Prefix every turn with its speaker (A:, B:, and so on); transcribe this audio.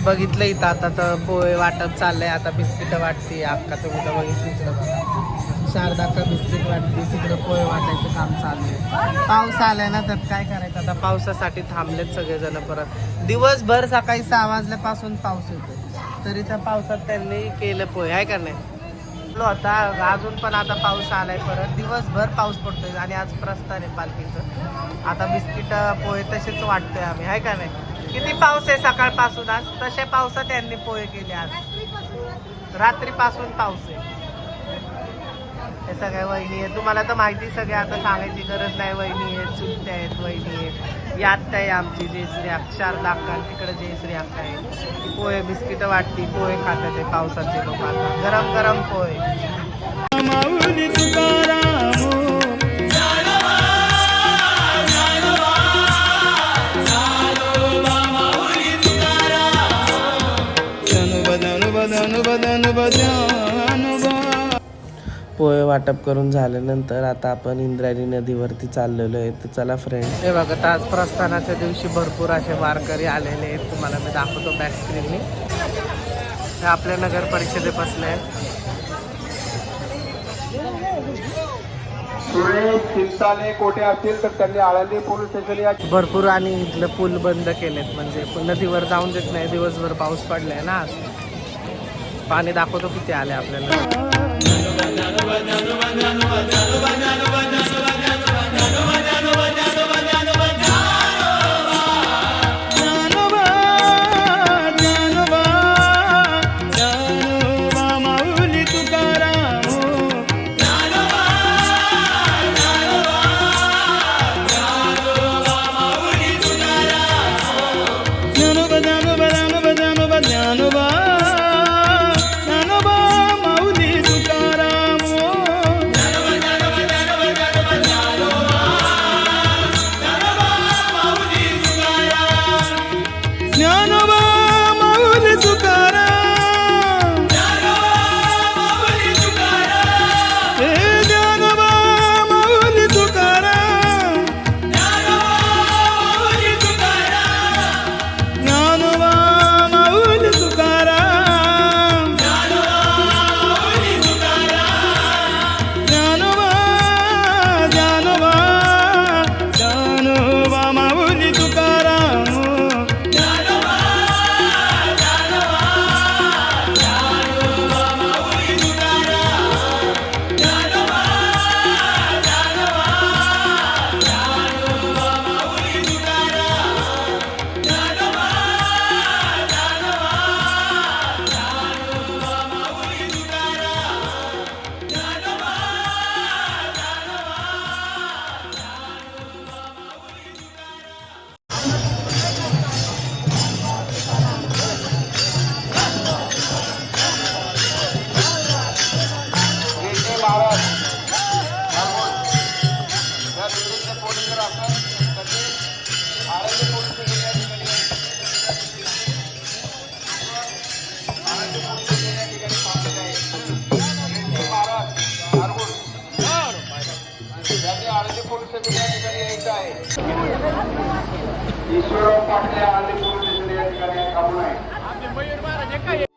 A: तुम्ही बघितलं इथं. आता तर पोहे वाटप चाललंय. आता बिस्किट वाटते. अक्का तुम्ही तर बघितली इकडं बघा. बिस्किट वाटते. तिकडं पोहे वाटायचं काम चालू आहे. पाऊस आलाय ना तर काय करायचं? आता पावसासाठी थांबलेत सगळेजण परत. दिवसभर सकाळी सहा वाजल्यापासून पाऊस येतो तरी त्या पावसात त्यांनी केलं पोहे. आहे का नाही? आता अजून पण आता पाऊस आलाय परत. दिवसभर पाऊस पडतोय. आणि आज प्रस्थान आहे पालखीचं. आता बिस्किट पोहे तसेच वाटतोय आम्ही. आहे का नाही? किती पाऊस आहे सकाळपासून आज? तसे पावसात त्यांनी पोहे केले आज. रात्रीपासून पाऊस आहे. हे सगळ्या वहिनी आहेत. तुम्हाला तर माहिती सगळे आता सांगायची गरज नाही. वहिनी आहेत चुलत्या आहेत वहिनी आहेत. यात आहे आमची जयश्री अक्का शारदा तिकडे जयश्री अक्का आहे. पोहे बिस्किट वाटती पोहे खातात ते पावसाचे लोक आता. गरम गरम पोहे पोहे वाटप करून झाल्यानंतर आता आपण इंद्रायणी नदीवरती चाललेलो आहे. तर चला फ्रेंड हे बघा आज प्रस्थानाच्या दिवशी भरपूर असे वारकरी आलेले आहेत. तुम्हाला मी दाखवतो बॅक स्क्रीननी हे आपल्या नगर परिषदे बसले आहेत.
B: कोठे असतील तर त्यांनी आळंदी पोलीस स्टेशन या
A: भरपूर आणि इथलं पूल बंद केलेत. म्हणजे नदीवर जाऊन देत नाही. दिवसभर पाऊस पडलाय ना आज. पाणी दाखवतो किती आले आपल्याला.
B: ईश्वरराव पाटले आले पोलीस स्टेशन या ठिकाणी आहे